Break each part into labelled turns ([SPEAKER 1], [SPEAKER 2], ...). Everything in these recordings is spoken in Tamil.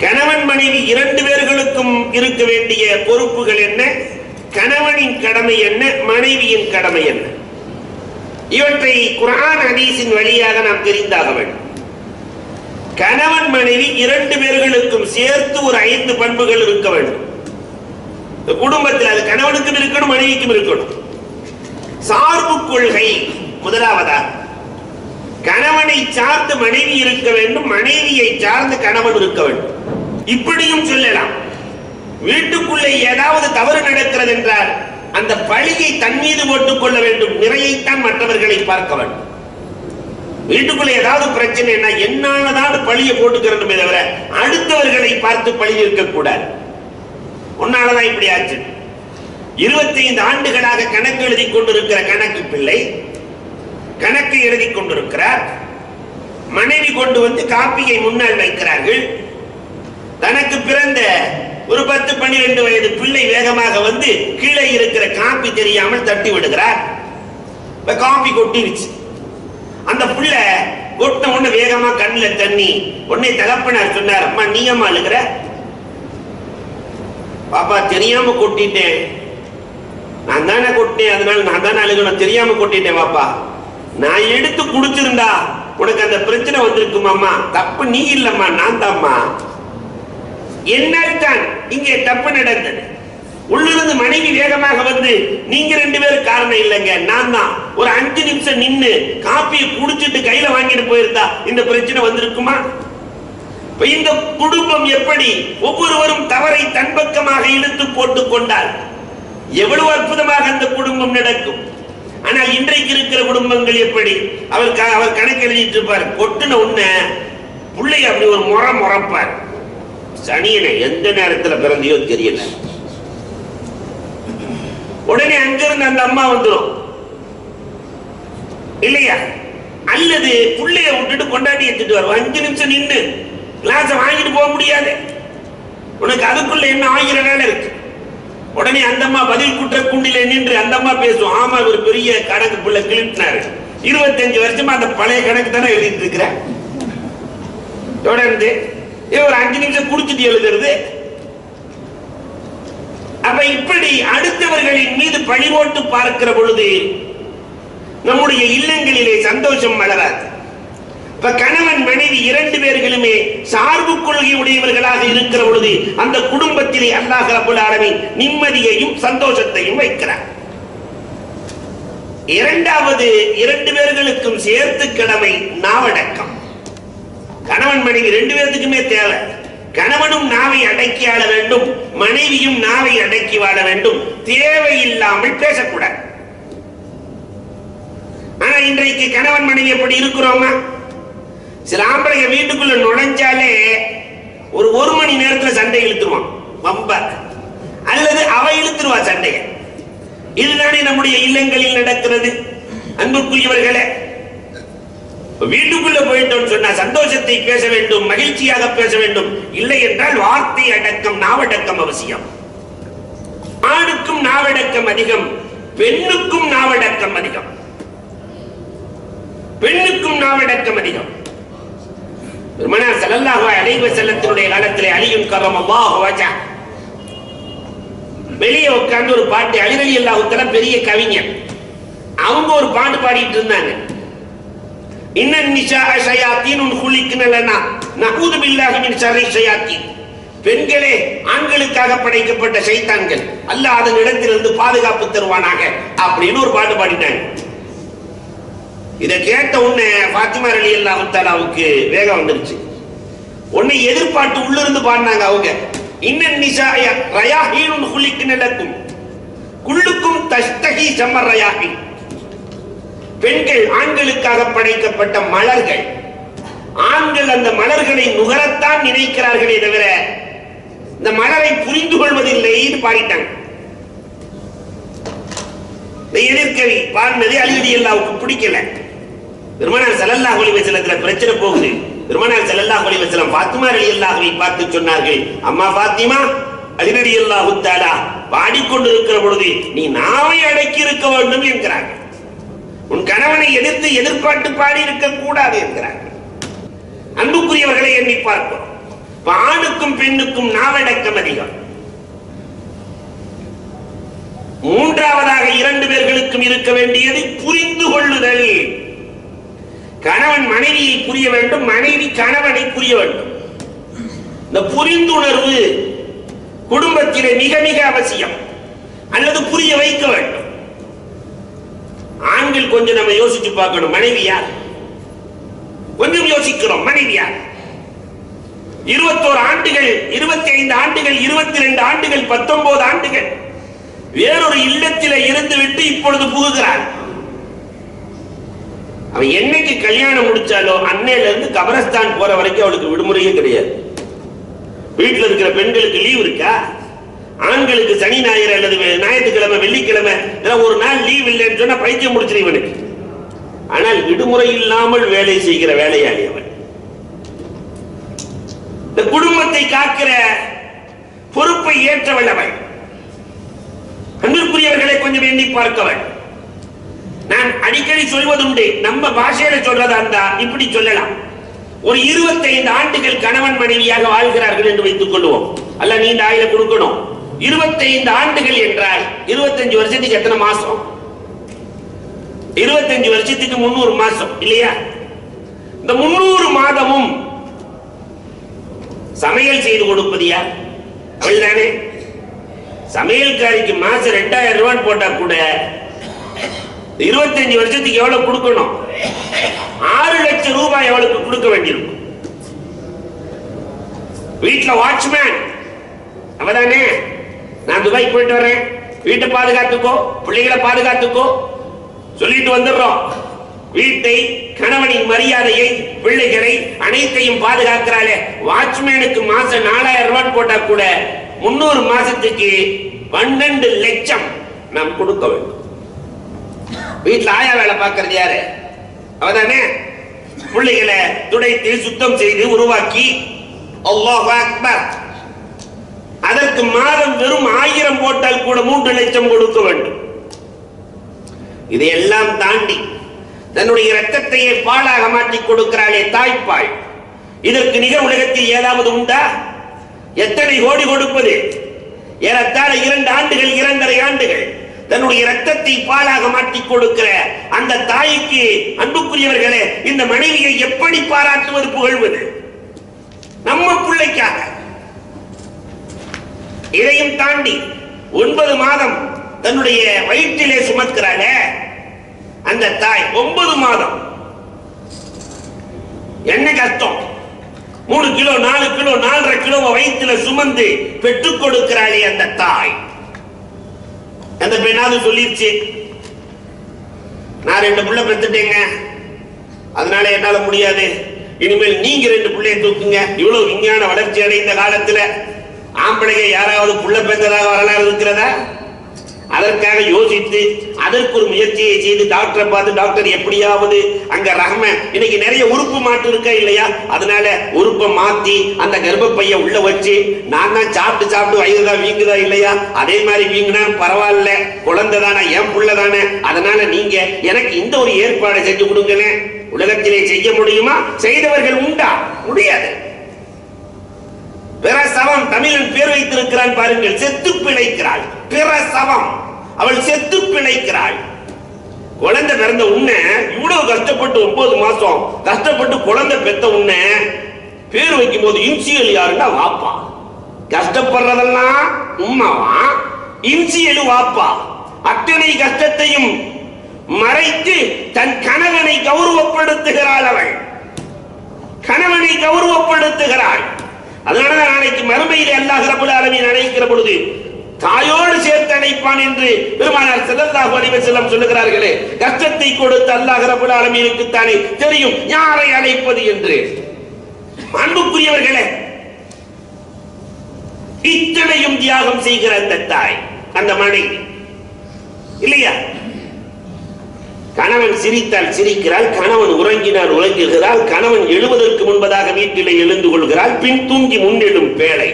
[SPEAKER 1] கணவன் மனைவி இரண்டு பேர்களுக்கும் இருக்க வேண்டிய பொறுப்புகள் என்ன? கணவனின் கடமை என்ன? மனைவியின் கடமை என்ன? இவற்றை குரான் ஹதீஸின் வழியாக நாம் தெரிந்தாக வேண்டும். கணவன் மனைவி இரண்டு பேர்களுக்கும் சேர்த்து ஒரு ஐந்து பண்புகள் இருக்க வேண்டும். குடும்பத்தில் அது கணவனுக்கும் இருக்கணும் மனைவிக்கும் இருக்கணும். சார்பு கொள்கை முதலாவதா கணவனை சார்ந்து மனைவி இருக்க வேண்டும் மனைவியை சார்ந்து கணவன் இருக்க வேண்டும். இப்படியும் சொல்லலாம். வீட்டுக்குள்ளே ஏதாவது தவறு நடக்கிறது என்றால் அந்த பழியை தன் மீது போட்டுக் கொள்ள வேண்டும். நிறையைத்தான் மற்றவர்களை பார்க்க வேண்டும். வீட்டுக்குள்ள ஏதாவது பிரச்சனைனா என்னாலதான் பழியை போட்டுக்கிறோமே தவிர அடுத்தவர்களை பார்த்து பழி இருக்கக்கூடாது. உன்னாலதான் இப்படி ஆச்சு. இருபத்தைந்து ஆண்டுகளாக கணக்கு எழுதி கொண்டிருக்கிற கணக்கு பிள்ளை கணக்கு எழுதி கொண்டிருக்கிறார். மனைவி கொண்டு வந்து காப்பியை முன்னால் வைக்கிறார்கள். தனக்கு பிறந்த ஒரு பத்து பன்னிரண்டு வயது பிள்ளை வேகமாக வந்து கீழே இருக்கிற காப்பி தெரியாமல் தட்டி விடுகிறார். இப்ப காப்பி கொட்டிருச்சு. அந்த புள்ள கொட்டின உடனே வேகமா கண்ணில் தண்ணி உடனே தகப்பனார் சொன்னார் அம்மா நீ அம்மா அழுகிற? பாப்பா தெரியாம கொட்டிட்டேன். நான் தானே கொட்டினேன் அதனால நான் தானே அழுகணும் தெரியாம கொட்டிட்டேன் பாப்பா. நான் எடுத்து குடிச்சிருந்தா உனக்கு அந்த பிரச்சனை வந்திருக்குமாம்மா. தப்பு நீ இல்லம்மா நான் தாம்மா என்னால் தான் இங்கே தப்பு நடந்தது? உள்ளிருந்து மனைவி வேகமாக வந்து நீங்க ரெண்டு பேரும் காரணம் இல்லைங்க நான் தான். ஒரு அஞ்சு நிமிஷம் நின்னு காப்பியை குடிச்சிட்டு கையில வாங்கிட்டு போயிருந்தா இந்த பிரச்சனை வந்திருக்குமா? இந்த குடும்பம் எப்படி ஒவ்வொருவரும் தவறை தன் பக்கமாக இழுத்து போட்டுக் கொண்டால் எவ்வளவு அற்புதமாக அந்த குடும்பம் நடக்கும். ஆனால் இன்றைக்கு இருக்கிற குடும்பங்கள் எப்படி? அவர் க- அவர் கணக்கு எழுதிட்டு இருப்பார் கொட்டுன உன்ன பிள்ளை அப்படி ஒரு முறை முறைப்பார். சனியனை எந்த நேரத்துல பிறந்தியோ தெரியல. உடனே அங்கிருந்து அந்த அம்மா வந்துடும் இல்லையா? அல்லது புள்ளைய விட்டுட்டு கொண்டாடி எடுத்துட்டு வரும் அஞ்சு நிமிஷம் நின்னு கிளாஸ வாங்கிட்டு போக முடியாது. உனக்கு அதுக்குள்ள என்ன ஆயிரம் வேலை இருக்கு? உடனே அந்த அம்மா பதில் குற்ற குண்டில நின்று அந்த அம்மா பேசும். ஆமா இவர் பெரிய கணக்கு பிள்ளை கிழிட்டினாரு. இருபத்தஞ்சு வருஷமா அந்த பழைய கணக்கு தானே எழுதிட்டு இருக்கிற? தொடர்ந்து இவர் அஞ்சு நிமிஷம் குடிச்சிட்டு எழுதுறது. அப்ப இப்படி அடுத்தவர்களின் மீது பழி போட்டு பார்க்கிற பொழுது நம்முடைய இல்லங்களிலே சந்தோஷம் மலராது. இப்ப கணவன் மனைவி இரண்டு பேர்களுமே சார்பு கொள்கை உடையவர்களாக இருக்கிற பொழுது அந்த குடும்பத்திலே அல்லாஹ் ரப்பல் நிம்மதியையும் சந்தோஷத்தையும் வைக்கிறார். இரண்டாவது இரண்டு பேர்களுக்கும் சேர்த்து கடமை நாவடக்கம். கணவன் மனைவி ரெண்டு பேர்த்துக்குமே தேவை. கணவனும் நாவை அடக்கி ஆள வேண்டும் மனைவியும் நாவை அடக்கி வாழ வேண்டும். தேவையில்லாமல் பேசக்கூடாது. ஆனா இன்றைக்கு கணவன் மனைவி எப்படி இருக்கிறோமா? சில ஆம்பளைங்க வீட்டுக்குள்ள நுழைஞ்சாலே ஒரு ஒரு மணி நேரத்துல சண்டை இழுத்துருவான். வம்ப. அல்லது அவ இழுத்துருவா சண்டைய. இதுதானே நம்முடைய இல்லங்களில் நடக்கிறது. அன்புக்குரியவர்களே வீட்டுக்குள்ள போயிட்டோம் சொன்னா சந்தோஷத்தை பேச வேண்டும் மகிழ்ச்சியாக பேச வேண்டும். இல்லை என்றால் வார்த்தை அடக்கம் நாவடக்கம் அவசியம். ஆணுக்கும் நாவடக்கம் அதிகம் பெண்ணுக்கும் நாவடக்கம் அதிகம். பெண்ணுக்கும் நாவடக்கம் அதிகம். பெருமனார் ஸல்லல்லாஹு அலைஹி செல்லத்தினுடைய காலத்திலே அழியும் கரம் அல்லாஹு வெளியே உட்கார்ந்து ஒரு பாட்டு அழிரலி அல்லாஹுத்தல பெரிய கவிஞர். அவங்க ஒரு பாட்டு பாடிட்டு இருந்தாங்க. இன்னன் النساء شياطين உன் لنا نعوذ بالله من شر الشياطين பெண்களே ஆண்களுக்காக படைக்கப்பட்ட சைத்தான்கள். அல்ல அதன் இடத்திலிருந்து பாதுகாப்பு தருவானாக அப்படின்னு ஒரு பாட்டு பாடினாங்க. இதை கேட்ட உடனே பாத்திமா அலி அல்லாஹு தாலாவுக்கு வேகம் வந்துருச்சு. உன்னை எதிர்பார்த்து உள்ள இருந்து பாடினாங்க அவங்க. இன்னன் நிஷாய ரயாஹீனும் குளிக்கு நடக்கும் குள்ளுக்கும் தஸ்தகி சம்மர் ரயாஹீன். பெண்கள் ஆண்களுக்காக படைக்கப்பட்ட மலர்கள். ஆண்கள் அந்த மலர்களை நுகரத்தான் நினைக்கிறார்களே தவிர இந்த மலரை புரிந்து கொள்வதில்லை பாடிட்டாங்க. இந்த எதிர்கவி பாடினது அலிகடி அல்லாவுக்கு பிடிக்கல. பெருமானார் செல்லல்லா அலைஹி பிரச்சனை போகுது. பெருமானார் ஸல்லல்லாஹு அலைஹி பாத்துமா அலி ரலியல்லாஹுவை பார்த்து சொன்னார்கள் அம்மா ஃபாத்திமா அலி ரலியல்லாஹு பாடிக்கொண்டு பாடிக்கொண்டிருக்கிற பொழுது நீ நாவை அடக்கி இருக்க வேண்டும் என்கிறார்கள் உன் கணவனை எதிர்த்து எதிர்பார்த்து பாடி இருக்கக்கூடாது என்கிறார்கள். அன்புக்குரியவர்களை எண்ணி பார்ப்போம். ஆணுக்கும் பெண்ணுக்கும் நாவடக்கம் அதிகம். மூன்றாவதாக இரண்டு பேர்களுக்கும் இருக்க வேண்டியது புரிந்து கொள்ளுதல் கணவன் மனைவியை புரிய வேண்டும் மனைவி கணவனை புரிய வேண்டும். இந்த புரிந்துணர்வு குடும்பத்திலே மிக மிக அவசியம். அல்லது புரிய வைக்க வேண்டும். ஆண்கள் கொஞ்சம் நம்ம யோசிச்சு பார்க்கணும். மனைவி யார்? கொஞ்சம் யோசிக்கிறோம். மனைவி யார்? இருபத்தோரு ஆண்டுகள் இருபத்தி ஐந்து ஆண்டுகள் இருபத்தி ரெண்டு ஆண்டுகள் பத்தொன்பது ஆண்டுகள். வேறொரு இல்லத்தில இருந்து விட்டு இப்பொழுது புகுகிறார் அவ என்னைக்கு கல்யாணம் முடிச்சாலோ அன்னையில இருந்து கபரஸ்தான் போற வரைக்கும் அவளுக்கு விடுமுறையே கிடையாது. வீட்டுல இருக்கிற பெண்களுக்கு லீவ் இருக்கா? ஆண்களுக்கு சனி ஞாயிறு அல்லது ஞாயிற்றுக்கிழமை வெள்ளிக்கிழமை இதெல்லாம் ஒரு நாள் லீவ் இல்லைன்னு சொன்னா பைத்தியம் முடிச்சிரு இவனுக்கு. ஆனால் விடுமுறை இல்லாமல் வேலை செய்கிற வேலையாளி அவன். இந்த குடும்பத்தை காக்கிற பொறுப்பை ஏற்றவள் அவள் அன்பிற்குரியவர்களை கொஞ்சம் எண்ணி பார்க்கவள் நான் அடிக்கடி சொல்வதுண்டு நம்ம பாஷையில சொல்றதா இருந்தா இப்படி சொல்லலாம். ஒரு 25 ஆண்டுகள் கணவன் மனைவியாக வாழ்கிறார்கள் என்று வைத்துக் கொள்வோம். அல்ல நீண்ட ஆயில கொடுக்கணும். 25 ஆண்டுகள் என்றால் 25 வருஷத்துக்கு எத்தனை மாசம்? 25 வருஷத்துக்கு முன்னூறு மாசம் இல்லையா? இந்த முன்னூறு மாதமும் சமையல் செய்து கொடுப்பது யார்? அவள் தானே சமையல்காரிக்கு மாசம் ரெண்டாயிரம் ரூபாய் போட்டா கூட இருபத்தஞ்சு வருஷத்துக்கு எவ்வளவு கொடுக்கணும்? ஆறு லட்சம் ரூபாய் அவளுக்கு கொடுக்க வேண்டியிருக்கும். வீட்டுல வாட்ச்மேன் அவதானே? நான் துபாய் போயிட்டு வரேன். வீட்டை பாதுகாத்துக்கோ பிள்ளைகளை பாதுகாத்துக்கோ. சொல்லிட்டு வந்துடுறோம். வீட்டை கணவனின் மரியாதையை பிள்ளைகளை அனைத்தையும் பாதுகாக்கிறாளே. வாட்ச்மேனுக்கு மாசம் நாலாயிரம் ரூபாய் போட்டா கூட முன்னூறு மாசத்துக்கு பன்னெண்டு லட்சம் நாம் கொடுக்க வேண்டும். வீட்டுல ஆயா வேலை பார்க்கறது யாரு? அவதானே? பிள்ளைகளை துடைத்து சுத்தம் செய்து உருவாக்கி. அல்லாஹ் அக்பர். அதற்கு மாதம் வெறும் ஆயிரம் போட்டால் கூட மூன்று லட்சம் கொடுக்க வேண்டும். இதையெல்லாம் தாண்டி தன்னுடைய இரத்தத்தையே பாலாக மாற்றி கொடுக்கிறாளே தாய்ப்பாய் இதற்கு நிகர் உலகத்தில் ஏதாவது உண்டா? எத்தனை கோடி கொடுப்பது? ஏறத்தாழ இரண்டு ஆண்டுகள் இரண்டரை ஆண்டுகள் தன்னுடைய ரத்தத்தை பாலாக மாற்றி கொடுக்கிற அந்த தாய்க்கு அன்புக்குரியவர்களே இந்த மனைவியை எப்படி பாராட்டுவது புகழ்வது? நம்ம பிள்ளைக்காக. இதையும் தாண்டி ஒன்பது மாதம் தன்னுடைய வயிற்றிலே சுமக்கிறாங்க. அந்த தாய் ஒன்பது மாதம். என்ன கஷ்டம்? மூணு கிலோ நாலு கிலோ நாலரை கிலோ வயிற்றுல சுமந்து பெற்றுக் கொடுக்கிறாளே அந்த தாய். அந்த பெண்ணாவது சொல்லிருச்சு? நான் ரெண்டு புள்ள பெற்றுட்டேங்க. அதனால என்னால முடியாது. இனிமேல் நீங்க ரெண்டு பிள்ளைய தூக்குங்க. இவ்வளவு விஞ்ஞான வளர்ச்சி அடைந்த காலத்துல ஆம்பளைங்க யாராவது புள்ள பெண்களாக வரலாறு இருக்கிறதா? அதற்காக யோசித்து அதற்கு ஒரு முயற்சியை செய்து டாக்டரை பார்த்து டாக்டர் எப்படியாவது அங்க ரகம இன்னைக்கு நிறைய உறுப்பு மாற்று இருக்கா இல்லையா? அதனால உறுப்பை மாத்தி அந்த கர்ப்பப்பைய உள்ள வச்சு நான் தான் சாப்பிட்டு சாப்பிட்டு வயிறு தான் வீங்குதா இல்லையா? அதே மாதிரி வீங்கினா பரவாயில்ல குழந்தை தானே என் புள்ள தானே. அதனால நீங்க எனக்கு இந்த ஒரு ஏற்பாடை செஞ்சு கொடுங்களேன். உலகத்திலே செய்ய முடியுமா? செய்தவர்கள் உண்டா? முடியாது. பிரசவம் தமிழன் பேர் வைத்திருக்கிறான் பாருங்கள். செத்து பிழைக்கிறாள். பிரசவம் அவள் செத்து பிழைக்கிறாள். குழந்தை பிறந்த உன்ன இவ்வளவு கஷ்டப்பட்டு ஒன்பது மாசம் கஷ்டப்பட்டு குழந்தை பெத்த உன்ன பேர் வைக்கும் போது இன்சியல் யாருன்னா வாப்பா. கஷ்டப்படுறதெல்லாம் உம்மாவா? இன்சியல் வாப்பா. அத்தனை கஷ்டத்தையும் மறைத்து தன் கணவனை கௌரவப்படுத்துகிறாள் அவள். கணவனை கௌரவப்படுத்துகிறாள். அதனால நாளைக்கு மறுமையில் அல்லாஹ் ரபுல் அலமீன் அழைக்கிற பொழுது தாயோடு சேர்த்து அணைப்பான் என்று பெருமானார் செல்லல்லாஹு அலைஹி வஸல்லம் சொல்லுகிறார்களே கஷ்டத்தை கொடுத்து அல்லாஹ் ரபுல் ஆலமீனுக்கு தானே தெரியும் யாரை அழைப்பது என்று. அன்புக்குரியவர்களே இத்தனையும் தியாகம் செய்கிற அந்த தாய் அந்த மனைவி இல்லையா? கணவன் சிரித்தால் சிரிக்கிறாள் கணவன் உறங்கினால் உறங்குகிறாள் கணவன் எழுவதற்கு முன்பதாக வீட்டிலே எழுந்து கொள்கிறாள் பின் தூங்கி முன்னெடும் பேழை.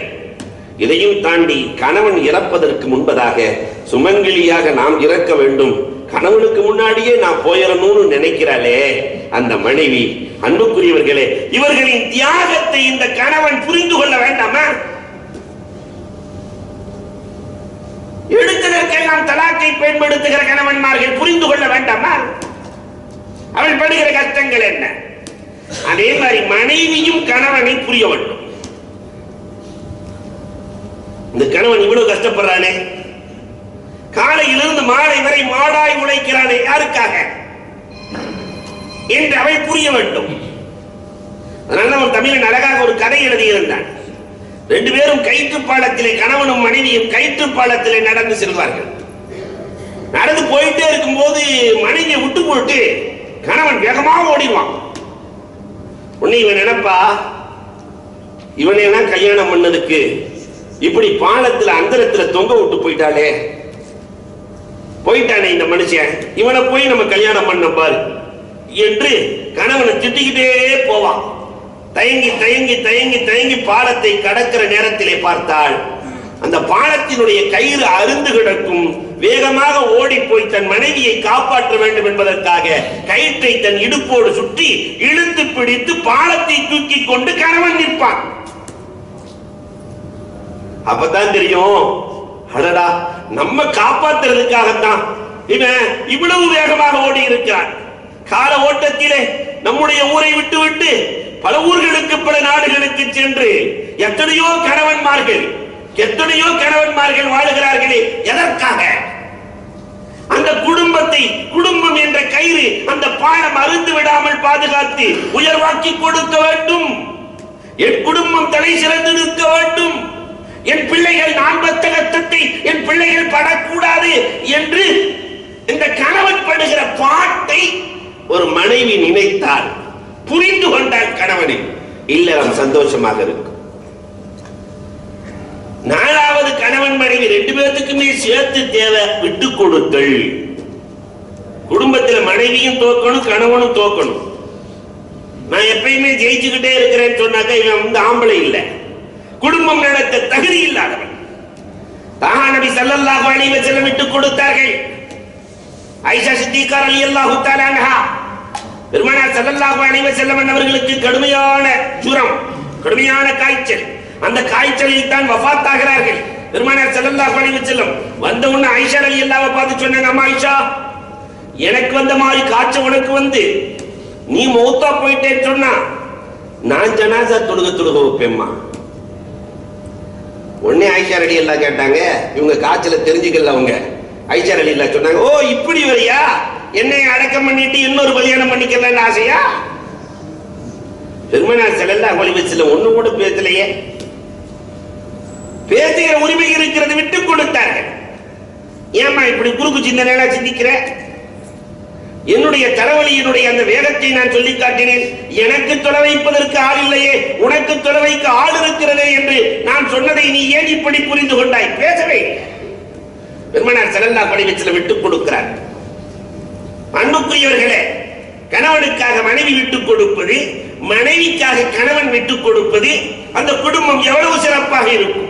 [SPEAKER 1] இதையும் தாண்டி கணவன் இறப்பதற்கு முன்பதாக சுமங்கலியாக நாம் இறக்க வேண்டும். கணவனுக்கு முன்னாடியே நான் போயிடணும்னு நினைக்கிறாளே அந்த மனைவி. அன்புக்குரியவர்களே இவர்களின் தியாகத்தை இந்த கணவன் புரிந்து கொள்ள வேண்டாமா? எடுத்ததற்கெல்லாம் தலாக்கை பயன்படுத்துகிற கணவன்மார்கள் புரிந்து கொள்ள வேண்டாமா? சட்டங்கள் என்ன? அதே மாதிரி மனைவியும் கணவனை புரிய வேண்டும். இந்த கணவன் இவ்வளவு கஷ்டப்படுறானே? காலையிலிருந்து மாலை வரை மாடாய் உழைக்கிறானே யாருக்காக? என்று அவள் புரிய வேண்டும். அதனால அவன் தமிழன் அழகாக ஒரு கதை எழுதியிருந்தான். ரெண்டு பேரும் கயிற்று பாலத்திலே கணவனும் மனைவியும் கயிற்று பாலத்திலே நடந்து செல்வார்கள். நடந்து போயிட்டே இருக்கும்போது மனைவியை விட்டு போட்டு கணவன் வேகமாக ஓடிவான் உன்னை இவன் நினைப்பா? இவனையெல்லாம் கல்யாணம் பண்ணதுக்கு இப்படி பாலத்துல அந்தரத்துல தொங்க விட்டு போயிட்டாளே. போயிட்டானே இந்த மனுஷன். இவனை போய் நம்ம கல்யாணம் பண்ண பாரு என்று கணவனை திட்டிக்கிட்டே போவான். தயங்கி தயங்கி தயங்கி தயங்கி பாலத்தை கடக்கிற நேரத்திலே பார்த்தால் அந்த பாலத்தினுடைய கயிறு அருந்து கிடக்கும். வேகமாக ஓடி போய் தன் மனைவியை காப்பாற்ற வேண்டும் என்பதற்காக கயிற்றை தன் இடுப்போடு சுற்றி இழுத்து பிடித்து பாலத்தை தூக்கி கொண்டு கணவன் நிற்பான். அப்பதான் தெரியும் அடடா நம்ம காப்பாத்துறதுக்காகத்தான் இவன் இவ்வளவு வேகமாக ஓடி இருக்கிறான் கால ஓட்டத்திலே நம்முடைய ஊரை விட்டு விட்டு பல ஊர்களுக்கு பல நாடுகளுக்கு சென்று எத்தனையோ கணவன்மார்கள் எத்தனையோ கணவன்மார்கள் வாழுகிறார்களே எதற்காக? குடும்பத்தை குடும்பம் என்ற கயிறு அந்த பாடம் அருந்து விடாமல் பாதுகாத்து உயர்வாக்கி கொடுக்க வேண்டும். என் குடும்பம் தலை சிறந்து நிற்க வேண்டும். என் பிள்ளைகள் நான் பெற்ற கஷ்டத்தை என் பிள்ளைகள் படக்கூடாது என்று இந்த கணவன் படுகிற பாட்டை ஒரு மனைவி நினைத்தால் புரிந்து கொண்டால் கணவனை இல்லறம் சந்தோஷமாக இருக்கும். நாலாவது கணவன் மனைவி ரெண்டு பேர்த்துக்குமே சேர்த்து தேவை விட்டு கொடுத்தல். குடும்பத்துல மனைவியும் தோக்கணும் கணவனும் தோக்கணும். நான் எப்பயுமே ஜெயிச்சுக்கிட்டே இருக்கிறேன்னு சொன்னாக்க இவன் வந்து ஆம்பளை இல்லை. குடும்பம் நடத்த தகுதி இல்லாதவன். தாஹா நபி ஸல்லல்லாஹு அலைஹி வஸல்லம் விட்டு கொடுத்தார்கள். ஐஷா சித்திகா ரலியல்லாஹு தஆலா அன்ஹா. பெருமானார் ஸல்லல்லாஹு அலைஹி வஸல்லம் அவர்களுக்கு கடுமையான ஜுரம் கடுமையான காய்ச்சல். அந்த காய்ச்சலில் தான் வஃபாத் ஆகிறார்கள் பெருமானார் ஸல்லல்லாஹு அலைஹி வஸல்லம் வந்த உடனே ஐஷா ரலியல்லாஹு பார்த்து சொன்னாங்க அம்மா ஐஷா எனக்கு வந்த மாதிரி காய்ச்சல் உனக்கு வந்து. நீ மௌத்தா போயிட்டேன்னு சொன்னா நான் ஜனாசா தொழுக தொழுக வைப்பேம்மா. உடனே ஐஷா ரெடி எல்லாம் கேட்டாங்க இவங்க காய்ச்சல தெரிஞ்சுக்கல அவங்க. ஐஷா ரெடி எல்லாம் சொன்னாங்க ஓ இப்படி வரியா என்னை அடக்கம் பண்ணிட்டு இன்னொரு கல்யாணம் பண்ணிக்கலன்னு ஆசையா? பெருமனார் செல்லல்லா வச்சுல ஒண்ணு கூட பேசலையே. பேசுகிற உரிமை இருக்கிறது விட்டு கொடுத்தார்கள். ஏமா இப்படி குறுக்கு சிந்தனை சிந்திக்கிற? என்னுடைய தலைவலியினுடைய அந்த வேகத்தை நான் சொல்லி காட்டினேன். எனக்கு தொலை வைப்பதற்கு ஆள் இல்லையே உனக்கு தொலை வைக்க ஆள் இருக்கிறதே என்று நான் சொன்னதை நீ ஏன் இப்படி புரிந்து கொண்டாய்? பேசவே. பெருமனார் செல்லல்லா படிவச்சில விட்டுக் கொடுக்கிறார். அன்புக்குரியவர்களே கணவனுக்காக மனைவி விட்டுக் கொடுப்பது மனைவிக்காக கணவன் விட்டுக் கொடுப்பது அந்த குடும்பம் எவ்வளவு சிறப்பாக இருக்கும்.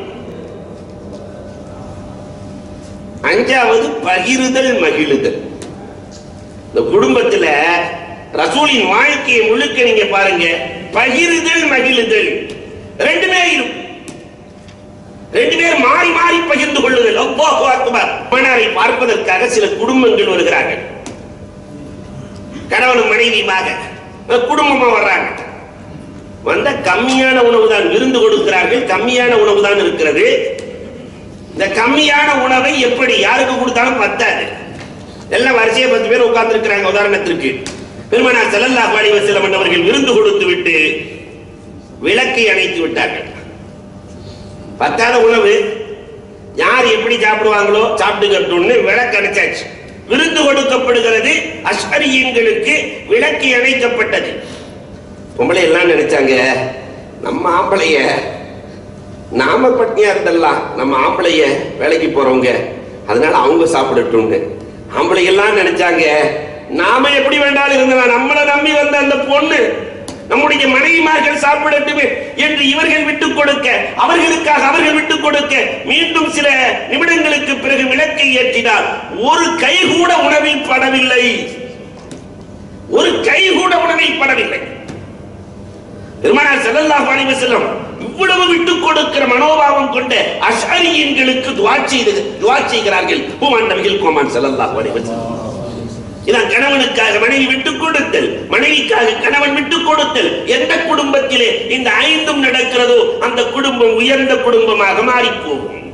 [SPEAKER 1] அஞ்சாவது பகிருதல் மகிழுதல். இந்த குடும்பத்துல ரசூலின் வாழ்க்கையை முழுக்க நீங்க பாருங்க. பகிருதல் மகிழுதல். ரெண்டுமே இருக்கும் ரெண்டு பேர் மாறி மாறி பகிர்ந்து கொள்ளுதல் அல்லாஹு அக்பர். பார்ப்பதற்காக சில குடும்பங்கள் வருகிறார்கள். கணவனும் மனைவியுமாக. குடும்பமா வர்றாங்க. வந்த கம்மியான உணவு தான் விருந்து கொடுக்கிறார்கள். கம்மியான உணவு தான் இருக்கிறது. இந்த கம்மியான உணவை எப்படி யாருக்கு கொடுத்தாலும் பத்தாது. எல்லாம் வரிசையை பத்து பேர் உட்கார்ந்துருக்கிறாங்க. உதாரணத்திற்கு பெருமனார் செல்லல்லா பாடி வஸல்லம் அவர்கள் விருந்து கொடுத்து விட்டு விளக்கை அணைத்து விட்டார்கள். பத்தாத உணவு யார் எப்படி சாப்பிடுவாங்களோ சாப்பிட்டுக்கட்டும்னு விளக்கு அணைச்சாச்சு. விருந்து கொடுக்கப்படுகிறது அஸ்வரியங்களுக்கு விளக்கு அணைக்கப்பட்டது. பொம்பளை எல்லாம் நினைச்சாங்க நம்ம ஆம்பளைய நாம பட்னியா இருந்தல்லாம் நம்ம ஆம்பளைய வேலைக்கு போறவங்க அதனால அவங்க சாப்பிடட்டும்னு. ஆம்பளை எல்லாம் நினைச்சாங்க. நாம எப்படி வேண்டாலும் இருந்தலாம் நம்மளை நம்பி வந்த அந்த பொண்ணு நம்முடைய மனைவிமார்கள் சாப்பிடட்டுமே என்று இவர்கள் விட்டுக் கொடுக்க அவர்களுக்காக அவர்கள் விட்டுக் கொடுக்க மீண்டும் சில நிமிடங்களுக்கு பிறகு விளக்கை ஏற்றினார். ஒரு கை கூட உணவில் படவில்லை. ஒரு கை கூட உணவில் படவில்லை. பெருமானார் செல்லல்லாஹு அலைஹி வஸல்லம் இவ்வளவு விட்டு கொடுக்கிற மனோபாவம் கொண்ட அஷரியன்களுக்கு துவா செய்து துவா செய்கிறார்கள். பூமான் நபிகள் கோமான் செல்லல்லாஹு அலைஹி வஸல்லம். இதான் கணவனுக்காக மனைவி விட்டுக் கொடுத்தல் மனைவிக்காக கணவன் விட்டுக் கொடுத்தல். எந்த குடும்பத்திலே இந்த ஐந்தும் நடக்கிறதோ அந்த குடும்பம் உயர்ந்த குடும்பமாக மாறிப்போகும்.